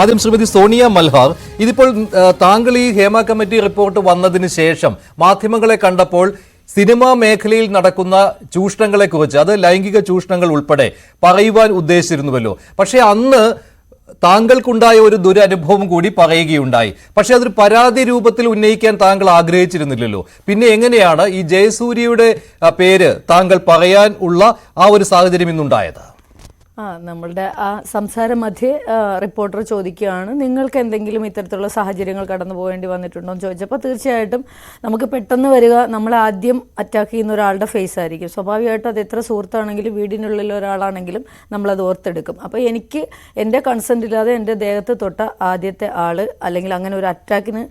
ആദ്യം ശ്രീമതി സോണിയ മൽഹാർ. ഇതിപ്പോൾ താങ്കൾ ഈ ഹേമ കമ്മിറ്റി റിപ്പോർട്ട് വന്നതിന് ശേഷം മാധ്യമങ്ങളെ കണ്ടപ്പോൾ സിനിമാ മേഖലയിൽ നടക്കുന്ന ചൂഷണങ്ങളെക്കുറിച്ച് അത് ലൈംഗിക ചൂഷണങ്ങൾ ഉൾപ്പെടെ പറയുവാൻ ഉദ്ദേശിച്ചിരുന്നുവല്ലോ. പക്ഷേ അന്ന് താങ്കൾക്കുണ്ടായ ഒരു ദുരനുഭവം കൂടി പറയുകയുണ്ടായി. പക്ഷേ അതൊരു പരാതി രൂപത്തിൽ ഉന്നയിക്കാൻ താങ്കൾ ആഗ്രഹിച്ചിരുന്നില്ലല്ലോ. പിന്നെ എങ്ങനെയാണ് ഈ ജയസൂര്യയുടെ പേര് താങ്കൾ പറയാൻ ഉള്ള ആ ഒരു സാഹചര്യം ഇന്നുണ്ടായത്? ആ നമ്മളുടെ ആ സംസാര മധ്യേ റിപ്പോർട്ടർ ചോദിക്കുകയാണ് നിങ്ങൾക്ക് എന്തെങ്കിലും ഇത്തരത്തിലുള്ള സാഹചര്യങ്ങൾ കടന്നു പോകേണ്ടി വന്നിട്ടുണ്ടോ? എന്ന് ചോദിച്ചപ്പോൾ തീർച്ചയായിട്ടും നമുക്ക് പെട്ടെന്ന് വരിക നമ്മൾ ആദ്യം അറ്റാക്ക് ചെയ്യുന്ന ഒരാളുടെ ഫേസ് ആയിരിക്കും. സ്വാഭാവികമായിട്ടും അത് എത്ര സുഹൃത്താണെങ്കിലും വീടിനുള്ളിൽ ഒരാളാണെങ്കിലും നമ്മളത് ഓർത്തെടുക്കും. അപ്പോൾ എനിക്ക് എന്റെ കൺസെന്റ് ഇല്ലാതെ എന്റെ ദേഹത്ത് തൊട്ട ആദ്യത്തെ ആൾ അല്ലെങ്കിൽ അങ്ങനെ ഒരു അറ്റാക്കിന്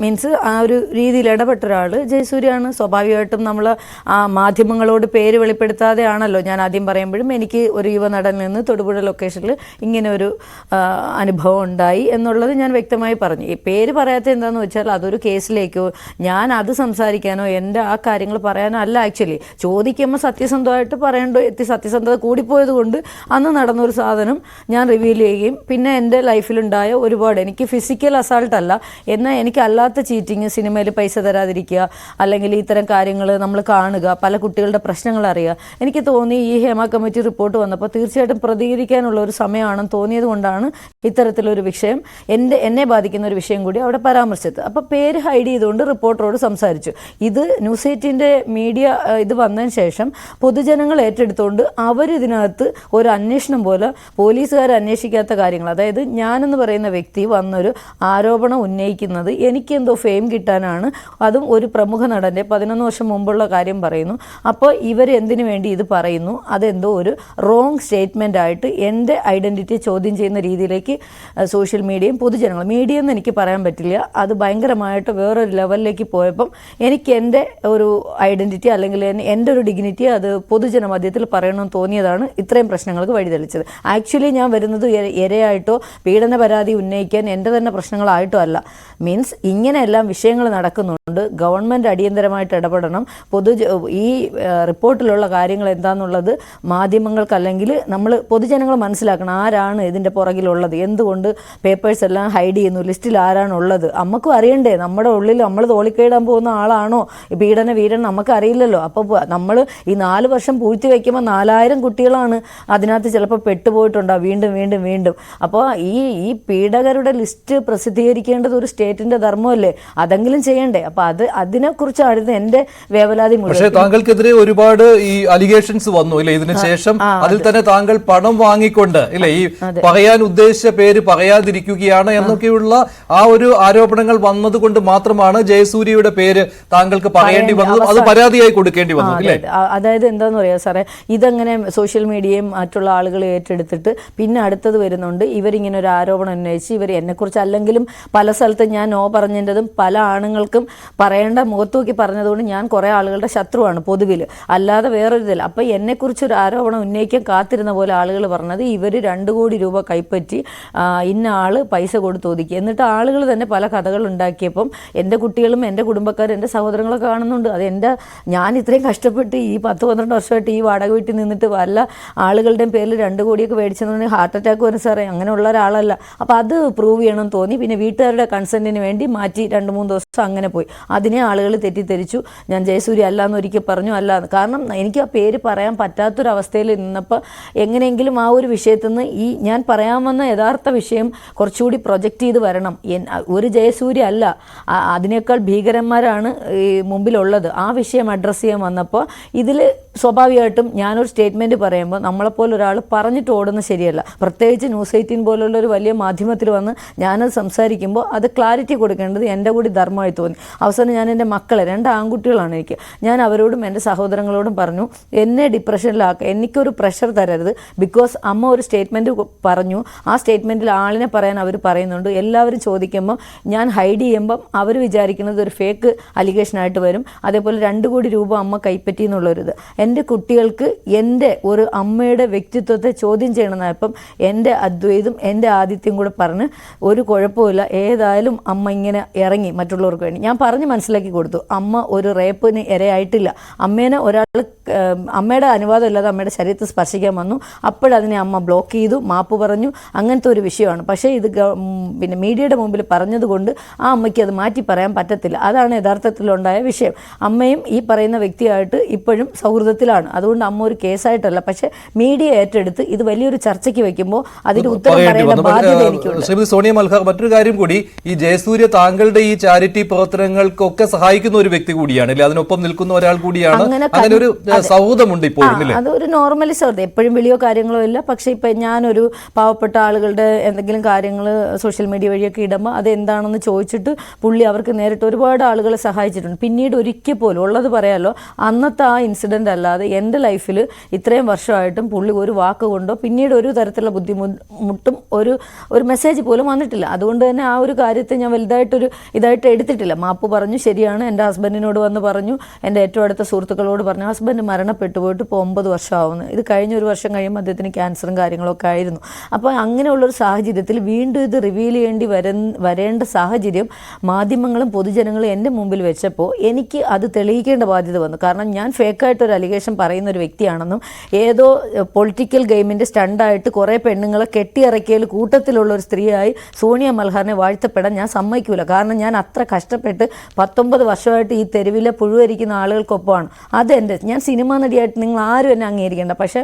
മീൻസ് ആ ഒരു രീതിയിൽ ഇടപെട്ട ഒരാൾ ജയസൂര്യാണ് സ്വാഭാവികമായിട്ടും നമ്മൾ ആ മാധ്യമങ്ങളോട് പേര് വെളിപ്പെടുത്താതെയാണല്ലോ ഞാൻ ആദ്യം പറയുമ്പോഴും എനിക്ക് ഒരു യുവനടനിൽ നിന്ന് തൊടുപുഴ ലൊക്കേഷനിൽ ഇങ്ങനെ ഒരു അനുഭവം ഉണ്ടായി എന്നുള്ളത് ഞാൻ വ്യക്തമായി പറഞ്ഞു. ഈ പേര് പറയാത്ത എന്താണെന്ന് വെച്ചാൽ അതൊരു കേസിലേക്കോ ഞാൻ അത് സംസാരിക്കാനോ എന്റെ ആ കാര്യങ്ങൾ പറയാനോ അല്ല ആക്ച്വലി ചോദിക്കുമ്പോൾ സത്യസന്ധമായിട്ട് പറയേണ്ടോ എത്തി സത്യസന്ധത കൂടിപ്പോയത് കൊണ്ട് അന്ന് നടന്നൊരു സാധനം ഞാൻ റിവീൽ ചെയ്യുകയും പിന്നെ എന്റെ ലൈഫിലുണ്ടായ ഒരുപാട് എനിക്ക് ഫിസിക്കൽ അസാൾട്ട് അല്ല എന്നാൽ എനിക്ക് അല്ലാത്ത ചീറ്റിങ് സിനിമയിൽ പൈസ തരാതിരിക്കുക അല്ലെങ്കിൽ ഇത്തരം കാര്യങ്ങൾ നമ്മൾ കാണുക പല കുട്ടികളുടെ പ്രശ്നങ്ങൾ അറിയുക എനിക്ക് തോന്നി ഈ ഹേമ കമ്മിറ്റി റിപ്പോർട്ട് വന്നപ്പോൾ തീർച്ചയായിട്ടും പ്രതികരിക്കാനുള്ള ഒരു സമയമാണെന്ന് തോന്നിയത് കൊണ്ടാണ് ഇത്തരത്തിലൊരു വിഷയം എന്റെ എന്നെ ബാധിക്കുന്ന ഒരു വിഷയം കൂടി അവിടെ പരാമർശിച്ചത്. അപ്പോൾ പേര് ഹൈഡ് ചെയ്തുകൊണ്ട് റിപ്പോർട്ടറോട് സംസാരിച്ചു. ഇത് ന്യൂസ് എയ്റ്റിന്റെ മീഡിയ ഇത് വന്നതിന് ശേഷം പൊതുജനങ്ങൾ ഏറ്റെടുത്തുകൊണ്ട് അവരിതിനകത്ത് ഒരു അന്വേഷണം പോലെ പോലീസുകാർ അന്വേഷിക്കാത്ത കാര്യങ്ങൾ അതായത് ഞാനെന്ന് പറയുന്ന വ്യക്തി വന്നൊരു ആരോപണം ഉന്നയിക്കുന്നത് എനിക്കെന്തോ ഫെയിം കിട്ടാനാണ്. അതും ഒരു പ്രമുഖ നടന്റെ പതിനൊന്ന് വർഷം മുമ്പുള്ള കാര്യം പറയുന്നു. അപ്പോൾ ഇവരെന്തിനു വേണ്ടി ഇത് പറയുന്നു? അതെന്തോ ഒരു റോങ് സ്റ്റേറ്റ്മെന്റ് ആയിട്ട് എന്റെ ഐഡന്റിറ്റി ചോദ്യം ചെയ്യുന്ന രീതിയിലേക്ക് സോഷ്യൽ മീഡിയയും പൊതുജനങ്ങൾ മീഡിയ എന്ന് എനിക്ക് പറയാൻ പറ്റില്ല. അത് ഭയങ്കരമായിട്ട് വേറൊരു ലെവലിലേക്ക് പോയപ്പം എനിക്ക് എന്റെ ഒരു ഐഡന്റിറ്റി അല്ലെങ്കിൽ എന്റെ ഒരു ഡിഗ്നിറ്റി അത് പൊതുജന മധ്യത്തിൽ പറയണമെന്ന് തോന്നിയതാണ് ഇത്രയും പ്രശ്നങ്ങൾക്ക് വഴിതെളിച്ചത്. ആക്ച്വലി ഞാൻ വരുന്നത് ഇരയായിട്ടോ പീഡന പരാതി ഉന്നയിക്കാൻ എന്റെ തന്നെ പ്രശ്നങ്ങളായിട്ടോ അല്ല. മീൻസ് ഇങ്ങനെയെല്ലാം വിഷയങ്ങൾ നടക്കുന്നുണ്ട്. ഗവൺമെന്റ് അടിയന്തരമായിട്ട് ഇടപെടണം. പൊതു ഈ റിപ്പോർട്ടിലുള്ള കാര്യങ്ങൾ എന്താണെന്നുള്ളത് മാധ്യമങ്ങൾക്ക് അല്ലെങ്കിൽ നമ്മൾ പൊതുജനങ്ങൾ മനസ്സിലാക്കണം ആരാണ് ഇതിന്റെ പുറകിലുള്ളത്. എന്തുകൊണ്ട് പേപ്പേഴ്സ് എല്ലാം ഹൈഡ് ചെയ്യുന്നു? ലിസ്റ്റിൽ ആരാണുള്ളത്? നമുക്കും അറിയണ്ടേ? നമ്മുടെ ഉള്ളിൽ നമ്മൾ തോളിക്കയിടാൻ പോകുന്ന ആളാണോ? പീഡന വീരൻ നമുക്ക് അറിയില്ലല്ലോ അപ്പോൾ നമ്മൾ ഈ നാല് വർഷം പൂഴ്ത്തി വയ്ക്കുമ്പോൾ നാലായിരം കുട്ടികളാണ് അതിനകത്ത് ചിലപ്പോൾ പെട്ടുപോയിട്ടുണ്ടാവും വീണ്ടും വീണ്ടും വീണ്ടും. അപ്പോൾ ഈ ഈ പീഡകരുടെ ലിസ്റ്റ് പ്രസിദ്ധീകരിക്കേണ്ടത് ഒരു സ്റ്റേറ്റിന്റെ ധർമ്മമല്ലേ? അതെങ്കിലും ചെയ്യണ്ടേ? അപ്പോൾ അത് അതിനെക്കുറിച്ചായിരുന്നു എന്റെ വേവലാതി മുഴുവൻ. പക്ഷേ താങ്കൾക്കെതിരെ ഒരുപാട് ഈ അലിഗേഷൻസ് വന്നു. അല്ലേ ഇതിനു ശേഷം അതിൽ തന്നെ താങ്കൾ പണം വാങ്ങിക്കൊണ്ട് ഇല്ലേ ഈ പറയാൻ ഉദ്ദേശിച്ച പേര് പറയാതിരിക്കുകയാണ് എന്നൊക്കെയുള്ള ആ ഒരു ആരോപണങ്ങൾ വന്നത് കൊണ്ട് മാത്രമാണ് ജയസൂര്യയുടെ പേര് താങ്കൾക്ക് പറയേണ്ടി വന്നത്. അത് പരാതിയായി കൊടുക്കേണ്ടി വന്നു. ആ, അതായത് എന്താന്ന് പറയാ സാറേ ഇതങ്ങനെ സോഷ്യൽ മീഡിയയും മറ്റുള്ള ആളുകൾ ഏറ്റെടുത്തിട്ട് പിന്നെ അടുത്തത് വരുന്നുണ്ട്. ഇവരിങ്ങനെ ഒരു ആരോപണം ഉന്നയിച്ച് ഇവർ എന്നെക്കുറിച്ച് അല്ലെങ്കിലും പല സ്ഥലത്ത് ഞാൻ നോ പറഞ്ഞതിന്റെതും പല ആണുങ്ങൾക്കും പറയേണ്ട മുഖത്ത് നോക്കി പറഞ്ഞതുകൊണ്ട് ഞാൻ കുറേ ആളുകളുടെ ശത്രുവാണ് പൊതുവിൽ അല്ലാതെ വേറൊരു ഇതിൽ അപ്പം എന്നെക്കുറിച്ച് ഒരു ആരോപണം ഉന്നയിക്കാൻ കാത്തിരുന്ന പോലെ ആളുകൾ പറഞ്ഞത് ഇവർ രണ്ട് കോടി രൂപ കൈപ്പറ്റി ഇന്ന ആൾ പൈസ കൊടുത്ത് ഒതുക്കി. എന്നിട്ട് ആളുകൾ തന്നെ പല കഥകൾ ഉണ്ടാക്കിയപ്പം എന്റെ കുട്ടികളും എന്റെ കുടുംബക്കാരും എന്റെ സഹോദരങ്ങളൊക്കെ കാണുന്നുണ്ട്. അത് എന്റെ ഞാൻ ഇത്രയും കഷ്ടപ്പെട്ട് ഈ പത്ത് പന്ത്രണ്ട് വർഷമായിട്ട് ഈ വാടക വീട്ടിൽ നിന്നിട്ട് വല്ല ആളുകളുടെയും പേരിൽ രണ്ട് കോടിയൊക്കെ മേടിച്ചെന്നുണ്ടെങ്കിൽ ഹാർട്ട് അറ്റാക്ക് വരും സാറേ. അങ്ങനെയുള്ള ഒരാളല്ല. അപ്പോൾ അത് പ്രൂവ് ചെയ്യണമെന്ന് തോന്നി. പിന്നെ വീട്ടുകാരുടെ കൺസെന്റിന് വേണ്ടി മാറ്റി രണ്ട് മൂന്ന് ദിവസം അങ്ങനെ പോയി. അതിനെ ആളുകൾ തെറ്റിദ്ധരിച്ചു. ഞാൻ ജയസൂര്യ അല്ല എന്ന് ഒരിക്കൽ പറഞ്ഞു. അല്ല കാരണം എനിക്ക് ആ പേര് പറയാൻ പറ്റാത്തൊരവസ്ഥയിൽ നിന്നപ്പോൾ എങ്ങനെയെങ്കിലും ആ ഒരു വിഷയത്തിൽ നിന്ന് ഈ ഞാൻ പറയാൻ വന്ന യഥാർത്ഥ വിഷയം കുറച്ചുകൂടി പ്രൊജക്റ്റ് ചെയ്ത് വരണം. ഒരു ജയസൂര്യ അല്ല. അതിനേക്കാൾ ഭീകരന്മാരാണ് മുമ്പിലുള്ളത്. ആ വിഷയം അഡ്രസ്സ് ചെയ്യാൻ വന്നപ്പോൾ ഇതിൽ സ്വാഭാവികമായിട്ടും ഞാനൊരു സ്റ്റേറ്റ്മെന്റ് പറയുമ്പോൾ നമ്മളെപ്പോലെ ഒരാൾ പറഞ്ഞിട്ട് ഓടുന്നത് ശരിയല്ല. പ്രത്യേകിച്ച് ന്യൂസ് എയ്റ്റീൻ പോലുള്ള ഒരു വലിയ മാധ്യമത്തിൽ വന്ന് ഞാനത് സംസാരിക്കുമ്പോൾ അത് ക്ലാരിറ്റി കൊടുക്കേണ്ടത് എന്റെ കൂടി ധർമ്മമായി തോന്നി. അവസാനം ഞാൻ എന്റെ മക്കളെ രണ്ട് ആൺകുട്ടികളാണ് എനിക്ക്. ഞാൻ അവരോടും എന്റെ സഹോദരങ്ങളോടും പറഞ്ഞു എന്നെ ഡിപ്രഷനിലാക്കുക എനിക്കൊരു പ്രഷർ തരരുത്. ബിക്കോസ് അമ്മ ഒരു സ്റ്റേറ്റ്മെന്റ് പറഞ്ഞു. ആ സ്റ്റേറ്റ്മെന്റിൽ ആളിനെ പറയാൻ അവർ പറയുന്നുണ്ട്. എല്ലാവരും ചോദിക്കുമ്പോൾ ഞാൻ ഹൈഡ് ചെയ്യുമ്പം അവർ വിചാരിക്കുന്നത് ഒരു ഫേക്ക് അലിഗേഷനായിട്ട് വരും. അതേപോലെ രണ്ട് കോടി രൂപ അമ്മ കൈപ്പറ്റി എന്നുള്ളൊരിത്. എന്റെ കുട്ടികൾക്ക് എന്റെ ഒരു അമ്മയുടെ വ്യക്തിത്വത്തെ ചോദ്യം ചെയ്യണമെന്നായപ്പം എന്റെ അദ്വൈതും എന്റെ ആദിത്യം കൂടെ പറഞ്ഞ് ഒരു കുഴപ്പമില്ല ഏതായാലും അമ്മ ഇങ്ങനെ ഇറങ്ങി മറ്റുള്ളവർക്ക് വേണ്ടി. ഞാൻ പറഞ്ഞ് മനസ്സിലാക്കി കൊടുത്തു. അമ്മ ഒരു റേപ്പിന് ഇരയായിട്ടില്ല. അമ്മേനെ ഒരാൾ അമ്മയുടെ അനുവാദം ഇല്ലാതെ അമ്മയുടെ ശരീരത്തിൽ സ്പർശിക്കാൻ വന്നു. അപ്പോഴതിനെ അമ്മ ബ്ലോക്ക് ചെയ്തു മാപ്പ് പറഞ്ഞു. അങ്ങനത്തെ ഒരു വിഷയമാണ്. പക്ഷേ ഇത് പിന്നെ മീഡിയയുടെ മുമ്പിൽ പറഞ്ഞതുകൊണ്ട് ആ അമ്മയ്ക്ക് അത് മാറ്റി പറയാൻ പറ്റത്തില്ല. അതാണ് യഥാർത്ഥത്തിലുണ്ടായ വിഷയം. അമ്മയും ഈ പറയുന്ന വ്യക്തിയായിട്ട് ഇപ്പോഴും സൗഹൃദത്തിലാണ് അതുകൊണ്ട് അമ്മ ഒരു കേസായിട്ടല്ല. പക്ഷെ മീഡിയ ഏറ്റെടുത്ത് ഇത് വലിയൊരു ചർച്ചയ്ക്ക് വെക്കുമ്പോൾ അതിന് ഉത്തരം പറയേണ്ട ബാധ്യത എനിക്കുണ്ട്. ശ്രീമതി സോണിയ മൽഹാർ മറ്റൊരു കാര്യം കൂടി ഈ ജയസൂര്യ താങ്കളുടെ ഈ ചാരിറ്റി പ്രവർത്തനങ്ങൾക്കൊക്കെ സഹായിക്കുന്ന ഒരു വ്യക്തി കൂടിയാണ് അല്ലെ? അതിനൊപ്പം നിൽക്കുന്ന ഒരാൾ കൂടിയാണ്. അങ്ങനെ ഒരു സൗഹൃദമുണ്ട് ഇപ്പോൾ അതൊരു നോർമൽ നോർമലി സൗഹൃദം എപ്പോഴും വിളിയോ കാര്യങ്ങളോ ഇല്ല. പക്ഷെ ഇപ്പൊ ഞാനൊരു പാവപ്പെട്ട ആളുകളുടെ എന്തെങ്കിലും കാര്യങ്ങൾ സോഷ്യൽ മീഡിയ വഴിയൊക്കെ ഇടുമ്പോൾ അത് എന്താണെന്ന് ചോദിച്ചിട്ട് പുള്ളി അവർക്ക് നേരിട്ട് ഒരുപാട് ആളുകളെ സഹായിച്ചിട്ടുണ്ട്. പിന്നീട് ഒരിക്കൽ പോലും ഉള്ളത് പറയാലോ അന്നത്തെ ആ ഇൻസിഡന്റ് അല്ലാതെ എന്റെ ലൈഫിൽ ഇത്രയും വർഷമായിട്ടും പുള്ളി ഒരു വാക്ക് കൊണ്ടോ പിന്നീട് ഒരു തരത്തിലുള്ള ബുദ്ധിമുട്ടും ഒരു ഒരു മെസ്സേജ് പോലും വന്നിട്ടില്ല. അതുകൊണ്ട് തന്നെ ആ ഒരു കാര്യത്തെ ഞാൻ വലുതായിട്ടൊരു ഇതായിട്ട് എടുത്തിട്ടില്ല. മാപ്പ് പറഞ്ഞു ശരിയാണ്. എന്റെ ഹസ്ബൻഡിനോട് വന്ന് പറഞ്ഞു എന്റെ ഏറ്റവും അടുത്ത സുഹൃത്തുക്കളോട് പറഞ്ഞു ഹസ്ബൻഡ് മരണപ്പെട്ടു പോയിട്ട് ഇപ്പോൾ ഒമ്പത് വർഷമാവുന്നു. ഇത് കഴിഞ്ഞ ഒരു വർഷം കഴിയുമ്പോൾ അദ്ദേഹത്തിന് ക്യാൻസറും കാര്യങ്ങളൊക്കെ ആയിരുന്നു. അപ്പോൾ അങ്ങനെയുള്ളൊരു സാഹചര്യത്തിൽ വീണ്ടും ഇത് റിവീൽ ചെയ്യേണ്ടി വര വരേണ്ട സാഹചര്യം മാധ്യമങ്ങളും പൊതുജനങ്ങളും എന്റെ മുമ്പിൽ വെച്ചപ്പോൾ എനിക്ക് അത് തെളിയിക്കേണ്ട ബാധ്യത വന്നു. കാരണം ഞാൻ ഫേക്കായിട്ട് ഒരു അലിഗേഷൻ പറയുന്ന ഒരു വ്യക്തിയാണെന്നും ഏതോ പൊളിറ്റിക്കൽ ഗെയിമിന്റെ സ്റ്റണ്ടായിട്ട് കുറേ പെണ്ണുങ്ങളെ കെട്ടിയിറക്കിയതിൽ കൂട്ടത്തിലുള്ള ഒരു സ്ത്രീയായി സോണിയ മൽഹാറിനെ വാഴ്ത്തപ്പെടാൻ ഞാൻ സമ്മതിക്കൂല. കാരണം ഞാൻ അത്ര കഷ്ടപ്പെട്ട് പത്തൊമ്പത് വർഷമായിട്ട് ഈ തെരുവിലെ പുഴുവരിക്കുന്ന ആളുകൾക്കൊപ്പമാണ്. അതെന്റെ ഞാൻ സിനിമാ നടിയായിട്ട് നിങ്ങൾ ആരും എന്നെ അംഗീകരിക്കേണ്ട. പക്ഷേ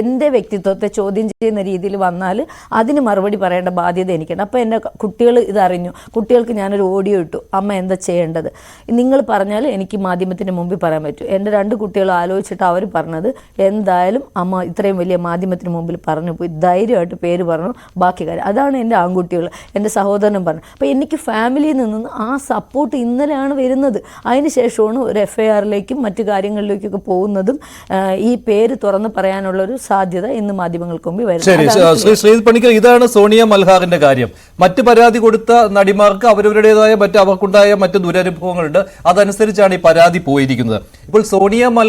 എന്റെ വ്യക്തിത്വത്തെ ചോദ്യം ചെയ്യുന്ന രീതിയിൽ വന്നാൽ അതിന് മറുപടി പറയേണ്ട ബാധ്യത എനിക്കുണ്ട്. അപ്പോൾ എന്റെ കുട്ടികൾ ഇതറിഞ്ഞു. കുട്ടികൾക്ക് ഞാനൊരു ഓഡിയോ ഇട്ടു. അമ്മ എന്താ ചെയ്യേണ്ടത്? നിങ്ങൾ പറഞ്ഞാൽ എനിക്ക് മാധ്യമത്തിന് മുമ്പിൽ പറയാൻ പറ്റും. എന്റെ രണ്ട് കുട്ടികൾ ആലോചിച്ചിട്ട് അവർ പറഞ്ഞത് എന്തായാലും അമ്മ ഇത്രയും വലിയ മാധ്യമത്തിന് മുമ്പിൽ പറഞ്ഞു. പോയി ധൈര്യമായിട്ട് പേര് പറഞ്ഞു. ബാക്കി കാര്യം അതാണ് എന്റെ ആൺകുട്ടികൾ. എന്റെ സഹോദരനും പറഞ്ഞു. അപ്പോൾ എനിക്ക് ഫാമിലിയിൽ നിന്ന് ആ സപ്പോർട്ട് ഇന്നലെയാണ് വരുന്നത്. അതിന് ശേഷമാണ് ഒരു എഫ് ഐ ആറിലേക്കും മറ്റു കാര്യങ്ങളിലേക്കൊക്കെ പോകുന്നതും ഈ പേര് തുറന്ന് പറയാനുള്ള ഒരു സാധ്യത ഇന്ന് മാധ്യമങ്ങൾക്ക് മുമ്പിൽ വരുന്നത്. ശ്രീ ശ്രീ പണിക്കർ ഇതാണ് സോണിയ മൽഹാറിന്റെ കാര്യം. മറ്റ് പരാതി കൊടുത്ത നടിമാർക്ക് അവരവരുടേതായ മറ്റ് അവർക്കുണ്ടായ മറ്റ് ദുരനുഭവങ്ങളുണ്ട്. അതനുസരിച്ചാണ് ഈ പരാതി പോയിരിക്കുന്നത്. ഇപ്പോൾ സോണിയ മൽ